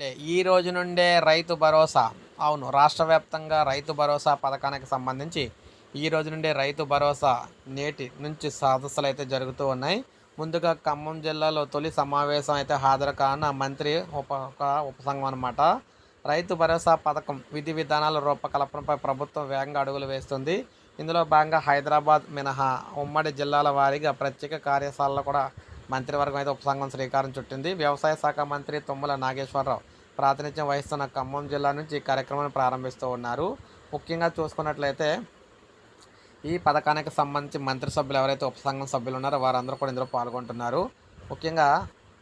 అంటే ఈ రోజు నుండే రైతు భరోసా. అవును రాష్ట్ర వ్యాప్తంగా రైతు భరోసా పథకానికి సంబంధించి ఈ రోజు నుండే రైతు భరోసా నేటి నుంచి సదస్సులు అయితే జరుగుతూ ఉన్నాయి. ముందుగా ఖమ్మం జిల్లాలో తొలి సమావేశం అయితే హాజరు కాన మంత్రి ఉప ఉపసంఘం అనమాట రైతు భరోసా పథకం విధి విధానాల రూపకల్పనపై ప్రభుత్వం వేగంగా అడుగులు వేస్తుంది. ఇందులో భాగంగా హైదరాబాద్ మినహా ఉమ్మడి జిల్లాల వారీగా ప్రత్యేక కార్యశాలలో కూడా మంత్రివర్గం అయితే ఉపసంఘం శ్రీకారం చుట్టింది. వ్యవసాయ శాఖ మంత్రి తుమ్మల నాగేశ్వరరావు ప్రాతినిధ్యం వహిస్తున్న ఖమ్మం జిల్లా నుంచి ఈ కార్యక్రమాన్ని ప్రారంభిస్తూ ఉన్నారు. ముఖ్యంగా చూసుకున్నట్లయితే ఈ పథకానికి సంబంధించి మంత్రి సభ్యులు ఎవరైతే ఉపసంఘం సభ్యులు ఉన్నారో వారందరూ కూడా ఇందులో పాల్గొంటున్నారు. ముఖ్యంగా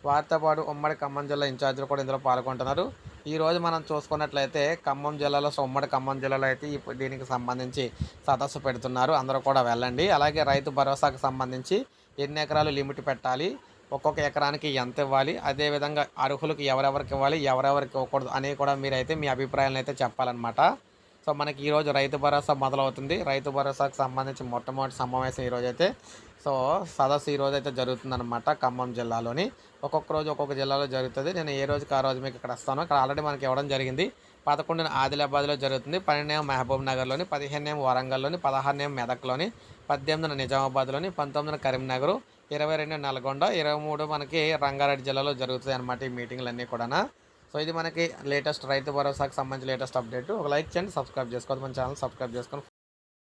వారితో పాటు ఉమ్మడి ఖమ్మం జిల్లా ఇన్ఛార్జీలు కూడా ఇందులో పాల్గొంటున్నారు. ఈ రోజు మనం చూసుకున్నట్లయితే ఖమ్మం జిల్లాలో సో ఉమ్మడి ఖమ్మం జిల్లాలో అయితే దీనికి సంబంధించి సదస్సు పెడుతున్నారు. అందరూ కూడా వెళ్ళండి. అలాగే రైతు భరోసాకు సంబంధించి ఎన్ని ఎకరాలు లిమిట్ పెట్టాలి ఒక్కొక్క ఎకరానికి ఎంత ఇవ్వాలి అదేవిధంగా అర్హులకు ఎవరెవరికి ఇవ్వాలి ఎవరెవరికి ఇవ్వకూడదు అనేవి కూడా మీరైతే మీ అభిప్రాయాలను అయితే చెప్పాలన్నమాట. సో మనకి ఈరోజు రైతు భరోసా మొదలవుతుంది. రైతు భరోసాకు సంబంధించి మొట్టమొదటి సమావేశం ఈరోజైతే అయితే సో సదస్సు ఈరోజు అయితే జరుగుతుందన్నమాట ఖమ్మం జిల్లాలోని. ఒక్కొక్క రోజు ఒక్కొక్క జిల్లాలో జరుగుతుంది. నేను ఏ రోజుకి ఆ రోజు మీకు ఇక్కడ వస్తాను ఇక్కడ ఆల్రెడీ మనకి ఇవ్వడం జరిగింది. పదకొండున ఆదిలాబాద్లో జరుగుతుంది. పన్నెండేమో మహబూబ్ నగర్లోని పదిహేనేమో వరంగల్లోని పదహారునేమో మెదక్లోని పద్దెనిమిదిన నిజామాబాద్లోని పంతొమ్మిదిన కరీంనగర్ ఇరవై రెండు నల్గొండ ఇరవై మూడు మనకి రంగారెడ్డి జిల్లాలో జరుగుతుంది అనమాట ఈ మీటింగ్లన్నీ కూడా సో ఇది మనకి లేటెస్ట్ రైతు భరోసాకు సంబంధించి లేటెస్ట్ అప్డేట్ ఒక లైక్ చేయండి సబ్స్క్రైబ్ చేసుకోవద్దు మన ఛానల్ సబ్స్క్రైబ్ చేసుకొని